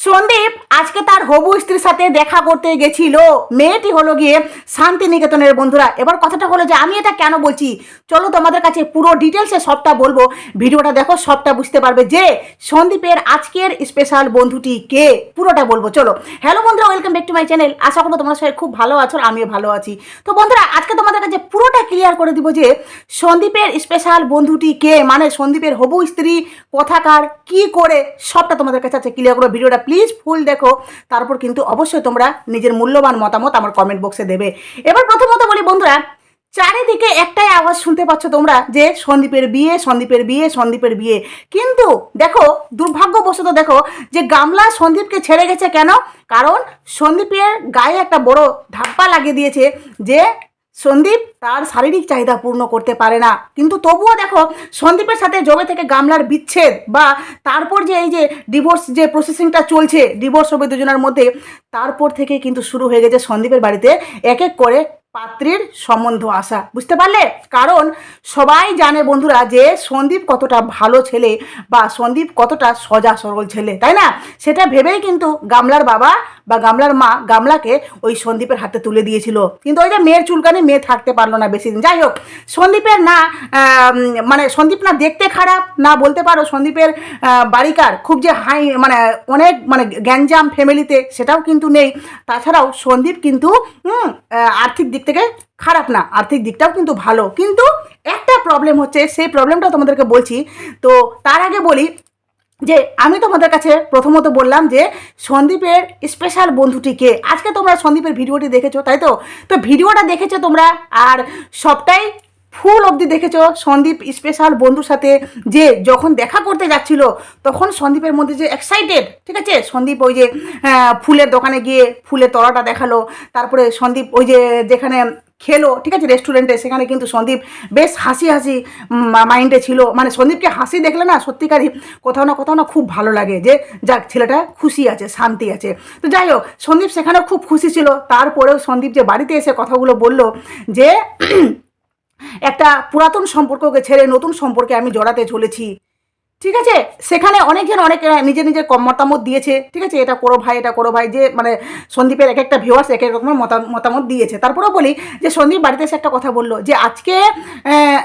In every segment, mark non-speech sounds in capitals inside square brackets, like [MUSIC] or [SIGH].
সন্দীপ আজকে তার হবু স্ত্রীর সাথে দেখা করতে গেছিল। মেয়েটি হলো গিয়ে শান্তিনিকেতনের বন্ধুরা। এবার কথাটা হলো যে, আমি এটা কেন বলছি? চলো তোমাদের কাছে পুরো ডিটেলসে সবটা বলব। ভিডিওটা দেখো, সবটা বুঝতে পারবে যে, সন্দীপের আজকের স্পেশাল বন্ধুটি কে? পুরোটা বলব, চলো। হ্যালো বন্ধুরা welcome back to my channel আশা করব তোমরা সবাই খুব ভালো আছো, আমিও ভালো আছি। তো বন্ধুরা, আজকে তোমাদের কাছে পুরোটা ক্লিয়ার করে দিব যে, সন্দীপের স্পেশাল বন্ধুটি কে? মানে সন্দীপের হবু স্ত্রী, কথাকার, কি করে? সবটা তোমাদের কাছে আছে ক্লিয়ার করে ভিডিওটা প্লিজ ফুল দেখো। তারপর কিন্তু অবশ্যই তোমরা নিজের মূল্যবান মতামত আমার কমেন্ট বক্সে দেবে। এবার প্রথমত বলি বন্ধুরা, চারিদিকে একটাই আওয়াজ শুনতে পাচ্ছ তোমরা যে সন্দীপের বিয়ে সন্দীপের বিয়ে সন্দীপের বিয়ে। কিন্তু দেখো, দুর্ভাগ্যবশত দেখো যে গামলা সন্দীপকে ছেড়ে গেছে কেন? কারণ সন্দীপের গায়ে একটা বড় ধাপ্পা লাগিয়ে দিয়েছে যে সন্দীপ তার শারীরিক চাহিদা পূর্ণ করতে পারে না। কিন্তু তবুও দেখো, সন্দীপের সাথে জবে থেকে গামলার বিচ্ছেদ বা তারপর যে এই যে ডিভোর্স যে প্রসেসিংটা চলছে ডিভোর্স হবে দুজনের মধ্যে, তারপর থেকে কিন্তু শুরু হয়ে গেছে সন্দীপের বাড়িতে এক এক করে পাত্রীর সম্বন্ধ আসা বুঝতে পারলে? কারণ সবাই জানে বন্ধুরা যে সন্দীপ কতটা ভালো ছেলে বা সন্দীপ কতটা সজা সরল ছেলে, তাই না? সেটা ভেবেই কিন্তু গামলার বাবা বা গামলার মা গামলাকে ওই সন্দীপের হাতে তুলে দিয়েছিল। কিন্তু ওই যে মেয়ের চুলকানি মেয়ে থাকতে পারল না বেশি দিন। যাই হোক, সন্দীপের না মানে সন্দীপ না দেখতে খারাপ, না বলতে পারো সন্দীপের বাড়িকার খুব যে হাই মানে অনেক মানে গ্যাঞ্জাম ফ্যামিলিতে সেটাও কিন্তু নেই। তাছাড়াও সন্দীপ কিন্তু আর্থিক দিক থেকে খারাপ না, আর্থিক দিকটাও কিন্তু ভালো। কিন্তু একটা প্রবলেম হচ্ছে, সেই প্রবলেমটা তোমাদেরকে বলছি। তো তার আগে বলি যে, আমি তোমাদের কাছে প্রথমত বললাম যে, সন্দীপের স্পেশাল বন্ধুটিকে আজকে তোমরা সন্দীপের ভিডিওটি দেখেছ, তাই তো? তো ভিডিওটা দেখেছ তোমরা, আর সবটাই ফুল অবধি দেখেছ? সন্দীপ স্পেশাল বন্ধুর সাথে যে যখন দেখা করতে যাচ্ছিল, তখন সন্দীপের মধ্যে যে এক্সাইটেড ঠিক আছে? সন্দীপ ওই যে ফুলের দোকানে গিয়ে ফুলের তলাটা দেখাল, তারপরে সন্দীপ ওই যে যেখানে খেলো, ঠিক আছে? রেস্টুরেন্টে সেখানে কিন্তু সন্দীপ বেশ হাসি হাসি মাইন্ডে ছিল। মানে সন্দীপকে হাসি দেখলে না সত্যিকারই কোথাও না কোথাও না খুব ভালো লাগে যে, যাক, ছেলেটা খুশি আছে, শান্তি আছে। তো যাই হোক, সন্দীপ সেখানেও খুব খুশি ছিল। তারপরেও সন্দীপ যে বাড়িতে এসে কথাগুলো বলল যে একটা পুরাতন সম্পর্ককে ছেড়ে নতুন সম্পর্কে আমি জড়াতে চলেছি। ঠিক আছে? সেখানে অনেকজন অনেক নিজের নিজের মতামত দিয়েছে। ঠিক আছে? এটা করো ভাই, এটা করো ভাই, যে মানে সন্দীপের এক একটা ভিউয়ার্স এক এক রকমের মতা- মতামত দিয়েছে। তারপরেও বলি যে, সন্দীপ বাড়িতে এসে একটা কথা বলল যে, আজকে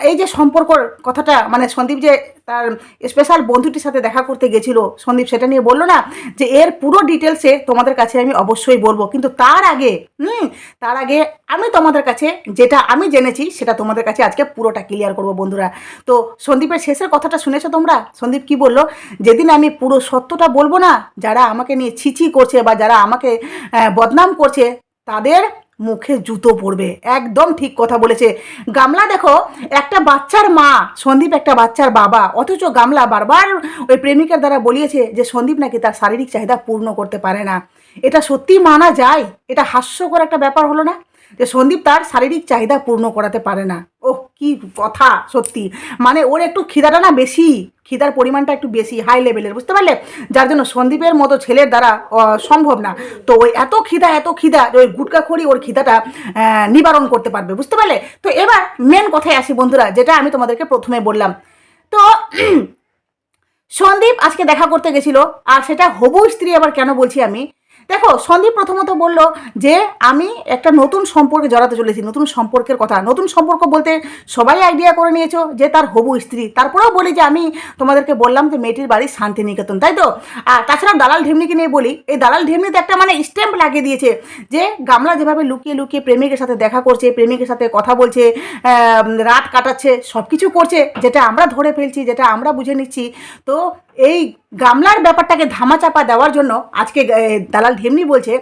এই যে সম্পর্কর কথাটা মানে সন্দীপ যে তার স্পেশাল বন্ধুটির সাথে দেখা করতে গেছিল, সন্দীপ সেটা নিয়ে বলল না, যে, এর পুরো ডিটেলসে তোমাদের কাছে আমি অবশ্যই বলব। কিন্তু তার আগে, হুম, তার আগে আমি তোমাদের কাছে যেটা আমি জেনেছি, সেটা তোমাদের কাছে আজকে পুরোটা ক্লিয়ার করব বন্ধুরা। তো সন্দীপের শেষের কথাটা শুনেছো তোমরা? সন্দীপ কি বলল? যেদিন আমি পুরো সত্যটা বলব না, যারা আমাকে নিয়ে ছিছি করছে বা যারা আমাকে বদনাম করছে, তাদের মুখে জুতো পড়বে একদম ঠিক কথা বলেছে। গামলা দেখো, একটা বাচ্চার মা, সন্দীপ একটা বাচ্চার বাবা, অথচ গামলা বারবার ওই প্রেমিকার দ্বারা বলিয়েছে যে সন্দীপ নাকি তার শারীরিক চাহিদা পূর্ণ করতে পারে না। এটা সত্যি মানা যায়? এটা হাস্যকর একটা ব্যাপার হলো না? যে সন্দীপ তার শারীরিক চাহিদা পূর্ণ করাতে পারে না। ওহ, কি কথা, সত্যি। মানে ওর একটু খিদাটা না বেশি, খিদার পরিমাণটা একটু বেশি হাই লেভেলের বুঝতে পারলে? যার জন্য সন্দীপের মতো ছেলের দ্বারা সম্ভব না। তো ওই এত খিদা এত খিদা ওই গুটকা খড়ি ওর খিদাটা নিবারণ করতে পারবে, বুঝতে পারলে? তো এবার মেন কথায় আসি বন্ধুরা, যেটা আমি তোমাদেরকে প্রথমে বললাম। তো [CLEARS THROAT] সন্দীপ আজকে দেখা করতে গেছিল, আর সেটা হবু স্ত্রী আবার কেন বলছি আমি? দেখো, সন্দীপ প্রথমত বলল যে, আমি একটা নতুন সম্পর্কে জড়াতে চলেছি, নতুন সম্পর্কের কথা। নতুন সম্পর্ক বলতে সবাই আইডিয়া করে নিয়েছো যে, তার হবু স্ত্রী। তারপরেও বলি যে, আমি তোমাদেরকে বললাম যে, মেয়েটির বাড়ি শান্তিনিকেতন, তাই তো? আর তাছাড়া দালাল ঢেমনিকে নিয়ে বলি, এই দালাল ঢেমনিতে একটা মানে স্ট্যাম্প লাগিয়ে দিয়েছে যে, গামলা যেভাবে লুকিয়ে লুকিয়ে প্রেমিকের সাথে দেখা করছে, প্রেমিকের সাথে কথা বলছে রাত কাটাচ্ছে সব কিছু করছে, যেটা আমরা ধরে ফেলছি, যেটা আমরা বুঝে নিচ্ছি, তো এই গামলার ব্যাপারটাকে ধামাচাপা দেওয়ার জন্য আজকে দালাল ঢেমনি বলছে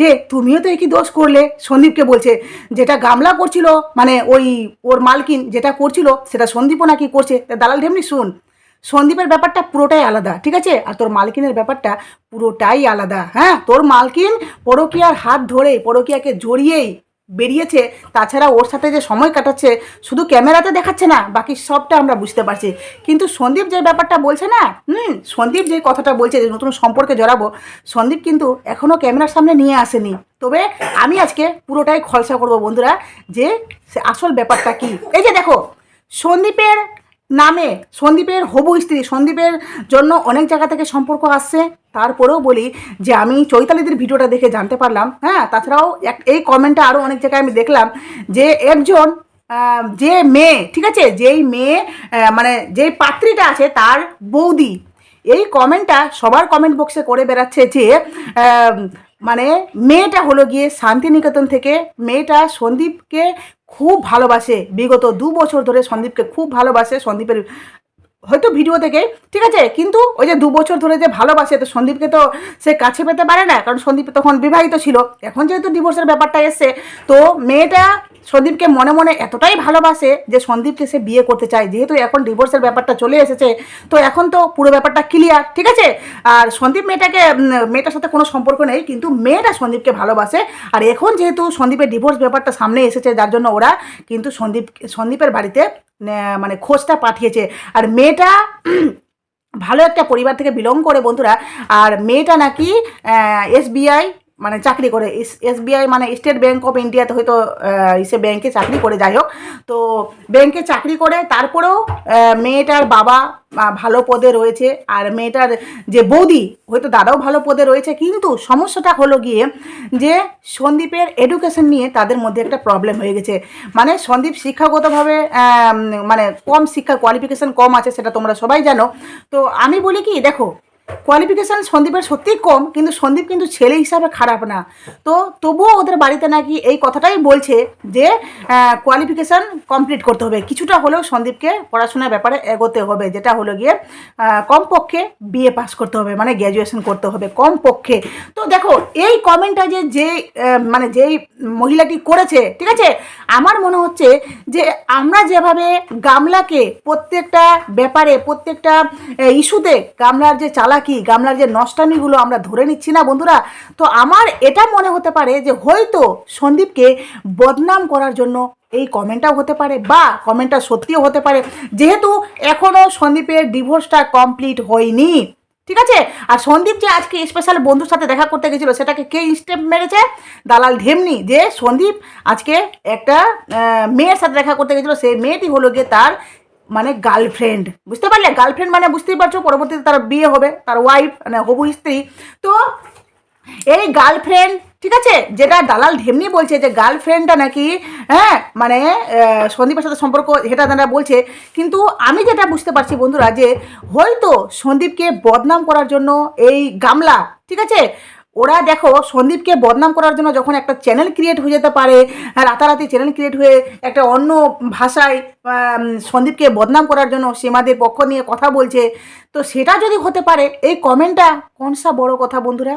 যে, তুমিও তো একই দোষ করলে। সন্দীপকে বলছে, যেটা গামলা করছিল মানে ওই, ওর মালকিন যেটা করছিল, সেটা সন্দীপও নাকি করছে। দালাল ঢেমনি শুন, সন্দীপের ব্যাপারটা পুরোটাই আলাদা, ঠিক আছে? আর তোর মালকিনের ব্যাপারটা পুরোটাই আলাদা। হ্যাঁ তোর মালকিন পরকিয়ার হাত ধরে, পরকিয়াকে জড়িয়েই বেরিয়েছে, তাছাড়া ওর সাথে যে সময় কাটাচ্ছে, শুধু ক্যামেরাতে দেখাচ্ছে না, বাকি সবটা আমরা বুঝতে পারছি। কিন্তু সন্দীপ যে ব্যাপারটা বলছে না, হুম, সন্দীপ যে কথাটা বলছে, যে নতুন সম্পর্কে জড়াবো, সন্দীপ কিন্তু এখনও ক্যামেরার সামনে নিয়ে আসেনি। তবে আমি আজকে পুরোটাই খলসা করব বন্ধুরা, যে আসল ব্যাপারটা কি। এই যে দেখো, সন্দীপের নামে সন্দীপের হবু স্ত্রী। সন্দীপের জন্য অনেক জায়গা থেকে সম্পর্ক আসছে। তারপরেও বলি যে আমি চৈতালিদের ভিডিওটা দেখে জানতে পারলাম। হ্যাঁ তাছাড়াও এক, এই কমেন্টটা আরও অনেক জায়গায় আমি দেখলাম যে একজন যে মেয়ে, ঠিক আছে? যেই মেয়ে মানে যেই পাত্রীটা আছে তার বৌদি। এই কমেন্টটা সবার কমেন্ট বক্সে করে বেড়াচ্ছে যে মানে মেয়েটা হলো গিয়ে শান্তিনিকেতন থেকে মেয়েটা সন্দীপকে খুব ভালোবাসে। বিগত দু বছর ধরে সন্দীপকে খুব ভালোবাসে সন্দীপের হয়তো ভিডিও থেকে ঠিক আছে? কিন্তু ওই যে দু বছর ধরে যে ভালোবাসে, তো সন্দীপকে তো সে কাছে পেতে পারে না, কারণ সন্দীপ তখন বিবাহিত ছিল। এখন যেহেতু ডিভোর্সের ব্যাপারটা এসছে, তো মেয়েটা সন্দীপকে মনে মনে এতটাই ভালোবাসে যে সন্দীপকে সে বিয়ে করতে চায়। যেহেতু এখন ডিভোর্সের ব্যাপারটা চলে এসেছে, তো এখন তো পুরো ব্যাপারটা ক্লিয়ার ঠিক আছে? আর সন্দীপ মেয়েটাকে মেয়েটার সাথে কোনো সম্পর্ক নেই, কিন্তু মেয়েটা সন্দীপকে ভালোবাসে। আর এখন যেহেতু সন্দীপের ডিভোর্স ব্যাপারটা সামনে এসেছে, যার জন্য ওরা কিন্তু সন্দীপ, সন্দীপের বাড়িতে মানে খোঁজটা পাঠিয়েছে। আর মেয়েটা, ভালো একটা পরিবার থেকে বিলং করে বন্ধুরা। আর মেয়েটা নাকি এসবিআই মানে চাকরি করে। এসবিআই মানে স্টেট ব্যাঙ্ক অফ ইন্ডিয়াতে হয়তো ইসে ব্যাংকে চাকরি করে, যাই হোক। তো ব্যাংকে চাকরি করে, তারপরেও মেয়েটার বাবা ভালো পদে রয়েছে। আর মেয়েটার যে বৌদি, হয়তো দাদাও ভালো পদে রয়েছে। কিন্তু সমস্যাটা হলো গিয়ে যে সন্দীপের এডুকেশন নিয়ে তাদের মধ্যে একটা প্রবলেম হয়ে গেছে। মানে সন্দীপ শিক্ষাগতভাবে মানে কম শিক্ষা কোয়ালিফিকেশন কম আছে, সেটা তোমরা সবাই জানো। তো আমি বলি কি, দেখো কোয়ালিফিকেশান সন্দীপের সত্যিই কম, কিন্তু সন্দীপ কিন্তু ছেলে হিসাবে খারাপ না। তো তবুও ওদের বাড়িতে নাকি এই কথাটাই বলছে যে কোয়ালিফিকেশান কমপ্লিট করতে হবে। কিছুটা হলেও সন্দীপকে পড়াশোনার ব্যাপারে এগোতে হবে, যেটা হলো গিয়ে কমপক্ষে বিএ পাস করতে হবে মানে গ্র্যাজুয়েশন করতে হবে, কমপক্ষে। তো দেখো, এই কমেন্টটা যে যে মানে যেই মহিলাটি করেছে, ঠিক আছে? আমার মনে হচ্ছে যে, আমরা যেভাবে গামলাকে প্রত্যেকটা ব্যাপারে, প্রত্যেকটা ইস্যুতে গামলার যে চালাকি গামলার যে নষ্টামিগুলো আমরা ধরে নিচ্ছি না বন্ধুরা? তো আমার এটা মনে হতে পারে যে হয়তো সন্দীপকে বদনাম করার জন্য এই কমেন্টটাও হতে পারে বা কমেন্টটা সত্যিও হতে পারে। যেহেতু এখনও সন্দীপের ডিভোর্সটা কমপ্লিট হয়নি। ঠিক আছে? আর সন্দীপ যে আজকে স্পেশাল বন্ধুর সাথে দেখা করতে গেছিল, সেটাকে কে স্টেপ মেরেছে? দালাল ঢেমনি। যে সন্দীপ আজকে একটা মেয়ের সাথে দেখা করতে গেছিল, সেই মেয়েটি হলো গিয়ে তার মানে গার্লফ্রেন্ড বুঝতে পারলে? গার্লফ্রেন্ড মানে বুঝতেই পারছ, পরবর্তীতে তার বিয়ে হবে, তার ওয়াইফ মানে হবু স্ত্রী। তো এই গার্লফ্রেন্ড ঠিক আছে? যেটা দালাল ঢেমনি বলছে যে গার্লফ্রেন্ডটা নাকি হ্যাঁ মানে সন্দীপের সাথে সম্পর্ক এটা তারা বলছে। কিন্তু আমি যেটা বুঝতে পারছি বন্ধুরা যে হয়তো সন্দীপকে বদনাম করার জন্য এই গামলা, ঠিক আছে? ওরা দেখো সন্দীপকে বদনাম করার জন্য যখন একটা চ্যানেল ক্রিয়েট হয়ে যেতে পারে রাতারাতি চ্যানেল ক্রিয়েট হয়ে একটা অন্য ভাষায় সন্দীপকে বদনাম করার জন্য সীমাদের পক্ষ নিয়ে কথা বলছে। তো সেটা যদি হতে পারে, এই কমেন্টটা কোনসা বড় কথা বন্ধুরা?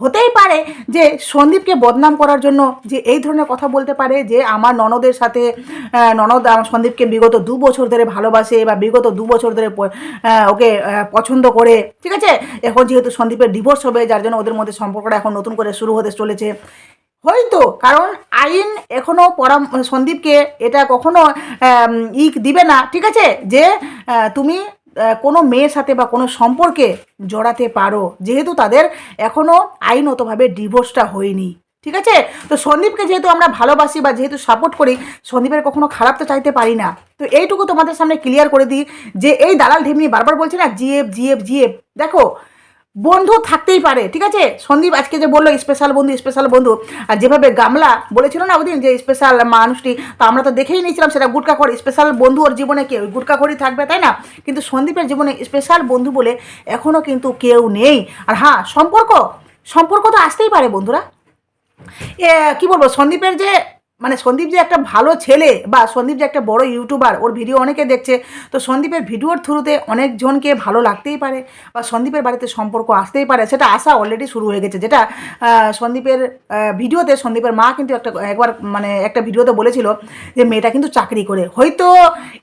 হতেই পারে যে সন্দীপকে বদনাম করার জন্য যে এই ধরনের কথা বলতে পারে, যে আমার ননদের সাথে ননদ সন্দীপকে বিগত দু বছর ধরে ভালোবাসে বা বিগত দু বছর ধরে ওকে পছন্দ করে। ঠিক আছে? এখন যেহেতু সন্দীপের ডিভোর্স হবে, যার জন্য ওদের মধ্যে সম্পর্কটা এখন নতুন করে শুরু হতে চলেছে। হয়তো, কারণ আইন এখনও পরাম, সন্দীপকে এটা কখনো ইক দিবে না। ঠিক আছে? যে তুমি কোনো মেয়ের সাথে বা কোনো সম্পর্কে জড়াতে পারো। যেহেতু তাদের এখনও আইনতভাবে ডিভোর্সটা হয়নি। ঠিক আছে? তো সন্দীপকে যেহেতু আমরা ভালোবাসি বা যেহেতু সাপোর্ট করি, সন্দীপের কখনো খারাপ তো চাইতে পারি না। তো এইটুকু তোমাদের সামনে ক্লিয়ার করে দিই যে এই দালাল ঢেমনি বারবার বলছে না, জিএফ জিএফ জিএফ। দেখো বন্ধু থাকতেই পারে ঠিক আছে? সন্দীপ আজকে যে বলল স্পেশাল বন্ধু স্পেশাল বন্ধু আর যেভাবে গামলা বলেছিল না ওদিন যে স্পেশাল মানুষটি তো আমরা তো দেখেই নিয়েছিলাম সেটা গুটকা খড়ি স্পেশাল বন্ধু ওর জীবনে কেউ ওই গুটকা খড়ি থাকবে তাই না? কিন্তু সন্দীপের জীবনে স্পেশাল বন্ধু বলে এখনও কিন্তু কেউ নেই। আর হ্যাঁ সম্পর্ক সম্পর্ক তো আসতেই পারে বন্ধুরা। এ, কি বলব সন্দীপের যে মানে সন্দীপ যে একটা ভালো ছেলে বা সন্দীপ যে একটা বড় ইউটিউবার, ওর ভিডিও অনেকে দেখছে। তো সন্দীপের ভিডিওর থ্রুতে অনেকজনকে ভালো লাগতেই পারে বা সন্দীপের বাড়িতে সম্পর্ক আসতেই পারে। সেটা আসা অলরেডি শুরু হয়ে গেছে। যেটা সন্দীপের ভিডিওতে সন্দীপের মা কিন্তু একটা, একবার মানে একটা ভিডিওতে বলেছিল যে মেয়েটা কিন্তু চাকরি করে। হয়তো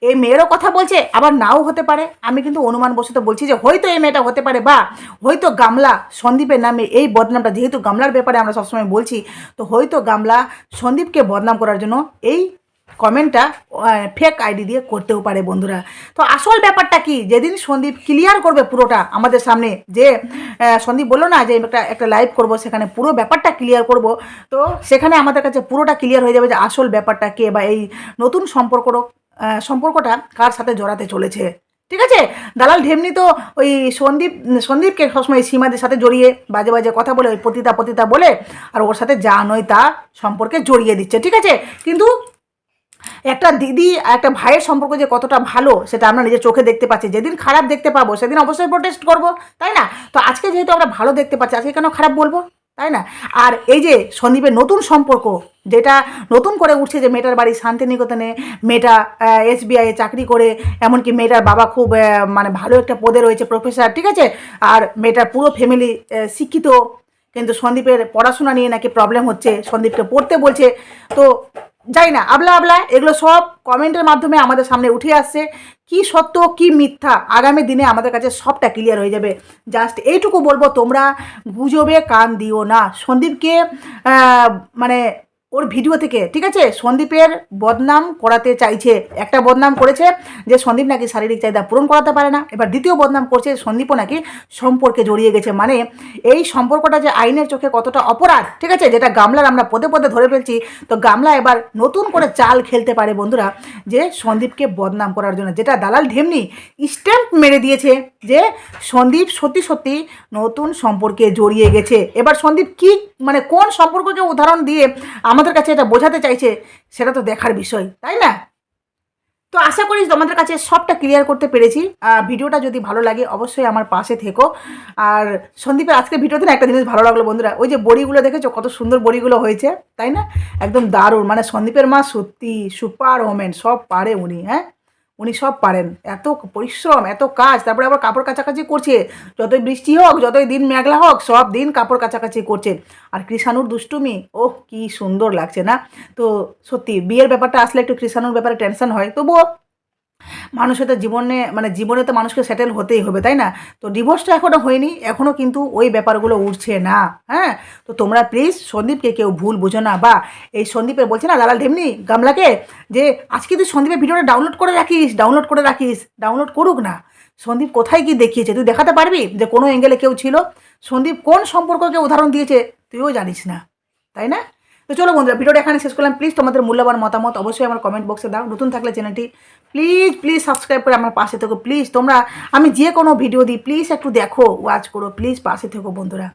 এই মেয়েরও কথা বলছে, আবার নাও হতে পারে। আমি কিন্তু অনুমান বসত বলছি যে হয়তো এই মেয়েটা হতে পারে বা হয়তো গামলা সন্দীপের নামে এই বদনামটা, যেহেতু গামলার ব্যাপারে আমরা সবসময় বলছি, তো হয়তো গামলা সন্দীপকে বদনাম করার জন্য এই কমেন্টটা ফেক আইডি দিয়ে করতেও পারে বন্ধুরা। তো আসল ব্যাপারটা কি? যেদিন সন্দীপ ক্লিয়ার করবে পুরোটা আমাদের সামনে, যে সন্দীপ বলল না যে একটা একটা লাইভ করব, সেখানে পুরো ব্যাপারটা ক্লিয়ার করব। তো সেখানে আমাদের কাছে পুরোটা ক্লিয়ার হয়ে যাবে যে আসল ব্যাপারটা কে বা এই নতুন সম্পর্ক সম্পর্কটা কার সাথে জড়াতে চলেছে। ঠিক আছে? দালাল ঢেমনি তো ওই সন্দীপ, সন্দীপকে সবসময় সীমাদের সাথে জড়িয়ে বাজে বাজে কথা বলে, ওই পতিতা পতিতা বলে, আর ওর সাথে যা নয় তা সম্পর্কে জড়িয়ে দিচ্ছে, ঠিক আছে? কিন্তু একটা দিদি আর একটা ভাইয়ের সম্পর্ক যে কতটা ভালো, সেটা আমরা নিজের চোখে দেখতে পাচ্ছি। যেদিন খারাপ দেখতে পাবো, সেদিন অবশ্যই প্রোটেস্ট করব, তাই না? তো আজকে যেহেতু আমরা ভালো দেখতে পাচ্ছি, আজকে কেন খারাপ বলব? তাই না? আর এই যে সন্দীপের নতুন সম্পর্ক, যেটা নতুন করে উঠছে যে মেয়েটার বাড়ি শান্তিনিকেতনে, মেয়েটা এসবিআই চাকরি করে, এমনকি মেয়েটার বাবা খুব মানে ভালো একটা পদে রয়েছে প্রফেসর ঠিক আছে? আর মেয়েটার পুরো ফ্যামিলি শিক্ষিত, কিন্তু সন্দীপের পড়াশোনা নিয়ে নাকি প্রবলেম হচ্ছে, সন্দীপকে পড়তে বলছে। তো যাই না, আবলা আবলা, এগুলো সব কমেন্টের মাধ্যমে আমাদের সামনে উঠে আসছে। কি সত্য, কি মিথ্যা, আগামী দিনে আমাদের কাছে সবটা ক্লিয়ার হয়ে যাবে। জাস্ট এইটুকু বলব, তোমরা গুজবে কান দিও না। সন্দীপকে মানে ওর ভিডিও থেকে, ঠিক আছে? সন্দীপের বদনাম করাতে চাইছে। একটা বদনাম করেছে যে সন্দীপ নাকি শারীরিক চাহিদা পূরণ করাতে পারে না। এবার দ্বিতীয় বদনাম করছে সন্দীপও নাকি সম্পর্কে জড়িয়ে গেছে। মানে এই সম্পর্কটা যে আইনের চোখে কতটা অপরাধ, ঠিক আছে? যেটা গামলার আমরা পদে পদে ধরে ফেলছি। তো গামলা এবার নতুন করে চাল খেলতে পারে, বন্ধুরা, যে সন্দীপকে বদনাম করার জন্য। যেটা দালাল ঢেমনি স্ট্যাম্প মেরে দিয়েছে যে সন্দীপ সত্যি সত্যি নতুন সম্পর্কে জড়িয়ে গেছে। এবার সন্দীপ কি মানে কোন সম্পর্ককে উদাহরণ দিয়ে আমাদের কাছে এটা বোঝাতে চাইছে, সেটা তো দেখার বিষয়, তাই না? তো আশা করি তোমাদের কাছে সবটা ক্লিয়ার করতে পেরেছি। ভিডিওটা যদি ভালো লাগে, অবশ্যই আমার পাশে থেকো। আর সন্দীপের আজকে ভিডিওতে না একটা জিনিস ভালো লাগল বন্ধুরা, ওই যে বড়িগুলো দেখেছ, কত সুন্দর বড়িগুলো হয়েছে, তাই না? একদম দারুণ মানে সন্দীপের মা সত্যি সুপার ওমেন, সব পারে উনি হ্যাঁ? উনি সব পারেন। এত পরিশ্রম, এত কাজ, তারপরে আবার কাপড় কাছাকাছি করছে। যতই বৃষ্টি হোক, যতই দিন মেঘলা হোক, সব দিন কাপড় কাছাকাছি করছে। আর কৃষাণুর দুষ্টুমি, ওহ, কি সুন্দর লাগছে না? তো সত্যি, বিয়ের ব্যাপারটা আসলে একটু কৃষাণুর ব্যাপারে টেনশন হয়। তবুও মানুষের তো জীবনে মানে জীবনে তো মানুষকে সেটেল হতেই হবে, তাই না? তো ডিভোর্সটা এখনও হয়নি এখনও কিন্তু ওই ব্যাপারগুলো উঠছে না হ্যাঁ? তো তোমরা প্লিজ সন্দীপকে কেউ ভুল বুঝো না, বা এই সন্দীপের বলছে না, দালাল ঢেমনি, গামলাকে, যে আজকে তুই সন্দীপের ভিডিওটা ডাউনলোড করে রাখিস ডাউনলোড করে রাখিস ডাউনলোড করুক না। সন্দীপ কোথায় কি দেখিয়েছে, তুই দেখাতে পারবি যে কোনো অ্যাঙ্গেলে কেউ ছিল? সন্দীপ কোন সম্পর্ককে উদাহরণ দিয়েছে, তুইও জানিস না, তাই না? তো চলো বন্ধুরা, ভিডিওটা এখানে শেষ করলাম। প্লিজ তোমাদের মূল্যবান মতামত অবশ্যই আমার কমেন্ট বক্সে দাও। নতুন থাকলে চ্যানেলটি প্লিজ প্লিজ সাবস্ক্রাইব করে আমার পাশে থেকো। প্লিজ তোমরা, আমি যে কোনো ভিডিও দিই প্লিজ একটু দেখো ওয়াচ করো। প্লিজ পাশে থেকো, বন্ধুরা।